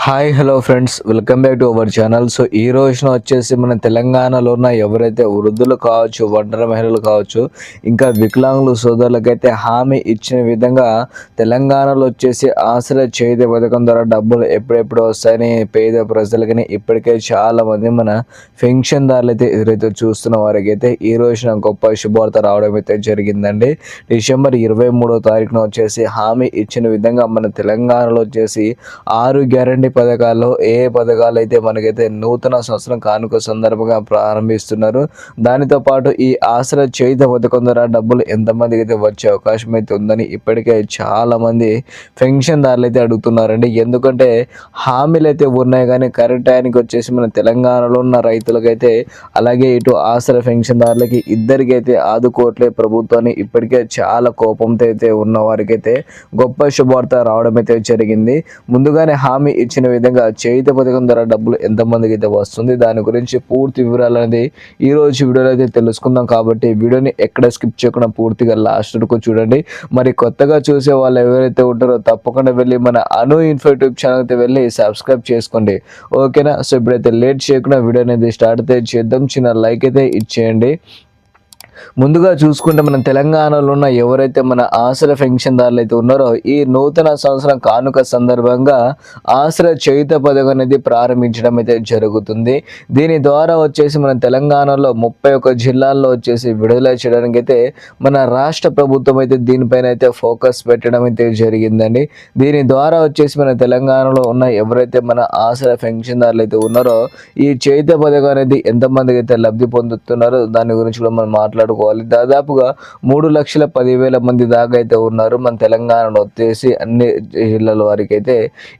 Hi hello friends welcome back to our channel so ఈ రోజున వచ్చేసి మన తెలంగాణలో ఉన్న ఎవరైతే వృద్ధులు కావచ్చు ఒంటరి మహిళలు కావచ్చు ఇంకా వికలాంగులు సోదరులకైతే హామీ ఇచ్చిన విధంగా తెలంగాణలో వచ్చేసి ఆశ్రయ చేతి పథకం ద్వారా డబ్బులు ఎప్పుడెప్పుడు వస్తాయని పేద ప్రజలకని ఇప్పటికే చాలామంది మన పెన్షన్దారులు అయితే ఎదురైతే చూస్తున్న వారికైతే ఈ రోజున గొప్ప శుభవార్త రావడం అయితే జరిగిందండి. డిసెంబర్ ఇరవై మూడో తారీఖున వచ్చేసి హామీ ఇచ్చిన విధంగా మన తెలంగాణలో వచ్చేసి ఆరు గ్యారంటీ పథకాల్లో ఏ పథకాలు అయితే మనకైతే నూతన సంవత్సరం కానుక సందర్భంగా ప్రారంభిస్తున్నారు దానితో పాటు ఈ ఆశ్రయ చేయుత పథకం ద్వారా డబ్బులు ఎంతమందికి అయితే వచ్చే అవకాశం అయితే ఉందని ఇప్పటికే చాలా మంది పెన్షన్దారులు అయితే అడుగుతున్నారండి. ఎందుకంటే హామీలు అయితే ఉన్నాయి కానీ కరెక్ట్ టైంకి వచ్చేసి మన తెలంగాణలో ఉన్న రైతులకైతే అలాగే ఇటు ఆశ్రయ పెన్షన్దారులకి ఇద్దరికి అయితే ఆదుకోవట్లే ప్రభుత్వాన్ని. ఇప్పటికే చాలా కోపంతో అయితే ఉన్న వారికైతే గొప్ప శుభవార్త రావడం అయితే జరిగింది. ముందుగానే హామీ ఇచ్చిన విధంగా చేయుత పథకం ద్వారా డబ్బులు ఎంతమందికి అయితే వస్తుంది దాని గురించి పూర్తి వివరాలు అనేది ఈ రోజు వీడియోలో అయితే తెలుసుకుందాం. కాబట్టి వీడియోని ఎక్కడ స్కిప్ చేయకుండా పూర్తిగా లాస్ట్ వరకు చూడండి. మరి కొత్తగా చూసే వాళ్ళు ఎవరైతే ఉంటారో తప్పకుండా వెళ్ళి మన అను ఇన్ఫో యూట్యూబ్ ఛానల్ అయితే వెళ్ళి సబ్స్క్రైబ్ చేసుకోండి. ఓకేనా? సో ఇప్పుడైతే లేట్ చేయకుండా వీడియో అనేది స్టార్ట్ అయితే చేద్దాం. చిన్న లైక్ అయితే ఇచ్చేయండి. ముందుగా చూసుకుంటే మన తెలంగాణలో ఉన్న ఎవరైతే మన ఆశ్రయ పెన్షన్దారులు అయితే ఉన్నారో ఈ నూతన సంవత్సరం కానుక సందర్భంగా ఆశ్రయ చేయుత పథకం అనేది ప్రారంభించడం అయితే జరుగుతుంది. దీని ద్వారా వచ్చేసి మన తెలంగాణలో ముప్పై ఒక జిల్లాల్లో వచ్చేసి విడుదల చేయడానికి అయితే మన రాష్ట్ర ప్రభుత్వం అయితే దీనిపైన అయితే ఫోకస్ పెట్టడం అయితే జరిగిందండి. దీని ద్వారా వచ్చేసి మన తెలంగాణలో ఉన్న ఎవరైతే మన ఆశ్రయ పెన్షన్దారులు అయితే ఉన్నారో ఈ చేయుత పథకం అనేది ఎంతమందికి అయితే లబ్ధి పొందుతున్నారో దాని గురించి కూడా మనం మాట్లాడుకోవాలి. దాదాపుగా మూడు లక్షల పదివేల మంది దాకా అయితే ఉన్నారు మన తెలంగాణలో వచ్చేసి అన్ని జిల్లాల వారికి అయితే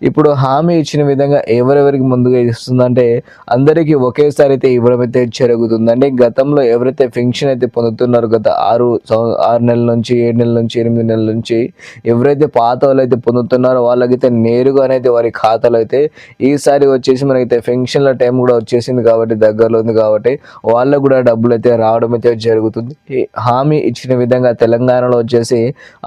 ఇప్పుడు హామీ ఇచ్చిన విధంగా ఎవరెవరికి ముందుగా ఇస్తుందంటే అందరికీ ఒకేసారి అయితే ఇవ్వడం అయితే జరుగుతుందండి. గతంలో ఎవరైతే పెన్షన్ అయితే పొందుతున్నారో గత ఆరు ఆరు నెలల నుంచి ఏడు నెలల నుంచి ఎనిమిది నెలల నుంచి ఎవరైతే పాత వాళ్ళు అయితే పొందుతున్నారో వాళ్ళకైతే నేరుగా వారి ఖాతాలో అయితే ఈసారి వచ్చేసి మనకైతే పెన్షన్ల టైం కూడా వచ్చేసింది కాబట్టి దగ్గరలో ఉంది కాబట్టి వాళ్ళకు కూడా డబ్బులు అయితే రావడం అయితే జరుగుతుంది. జరుగుతుంది. హామీ ఇచ్చిన విధంగా తెలంగాణలో వచ్చేసి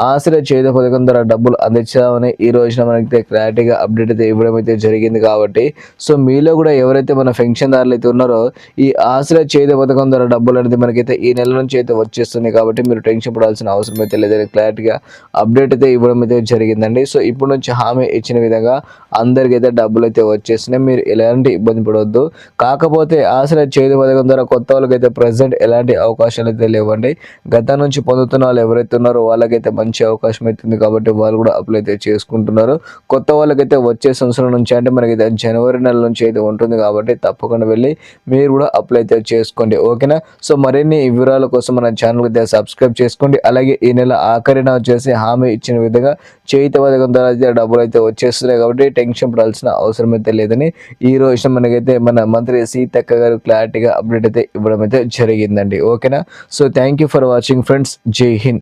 ఆశ్రయ చేద పథకం ద్వారా డబ్బులు అందించామని ఈ రోజున మనకి క్లారిటీగా అప్డేట్ అయితే ఇవ్వడం అయితే జరిగింది కాబట్టి సో మీలో కూడా ఎవరైతే మన పెన్షన్దారులు అయితే ఉన్నారో ఈ ఆశ్రయ చేద పథకం ద్వారా డబ్బులు అనేది మనకైతే ఈ నెల నుంచి అయితే వచ్చేస్తుంది కాబట్టి మీరు టెన్షన్ పడాల్సిన అవసరం అయితే లేదని క్లారిటీగా అప్డేట్ అయితే ఇవ్వడం అయితే జరిగిందండి. సో ఇప్పుడు నుంచి హామీ ఇచ్చిన విధంగా అందరికైతే డబ్బులు అయితే వచ్చేసినాయి మీరు ఎలాంటి ఇబ్బంది పడవద్దు. కాకపోతే ఆశ్రయ చేదు పథకం ద్వారా కొత్త వాళ్ళకైతే ప్రజెంట్ ఎలాంటి అవకాశాలు అయితే లేవండి. గత నుంచి పొందుతున్న వాళ్ళు ఎవరైతే ఉన్నారో వాళ్ళకైతే మంచి అవకాశం అవుతుంది కాబట్టి వాళ్ళు కూడా అప్లై అయితే చేసుకుంటున్నారు. కొత్త వాళ్ళకైతే వచ్చే సంవత్సరం నుంచి అంటే మనకైతే జనవరి నెల నుంచి అయితే ఉంటుంది కాబట్టి తప్పకుండా వెళ్ళి మీరు కూడా అప్లై అయితే చేసుకోండి. ఓకేనా? సో మరిన్ని వివరాల కోసం మన ఛానల్ అయితే సబ్స్క్రైబ్ చేసుకోండి. అలాగే ఈ నెల ఆఖరిన వచ్చేసి హామీ ఇచ్చిన విధంగా చేయిత పథకం ద్వారా అయితే డబ్బులు అయితే వచ్చేస్తున్నాయి కాబట్టి టెన్షన్ పడాల్సిన అవసరం అయితే లేదని ఈ రోజున మనకైతే మన మంత్రి సీతక్క గారు క్లారిటీగా అప్డేట్ అయితే ఇవ్వడం అయితే జరిగిందండి. ఓకేనా? So thank you for watching friends. Jai Hind.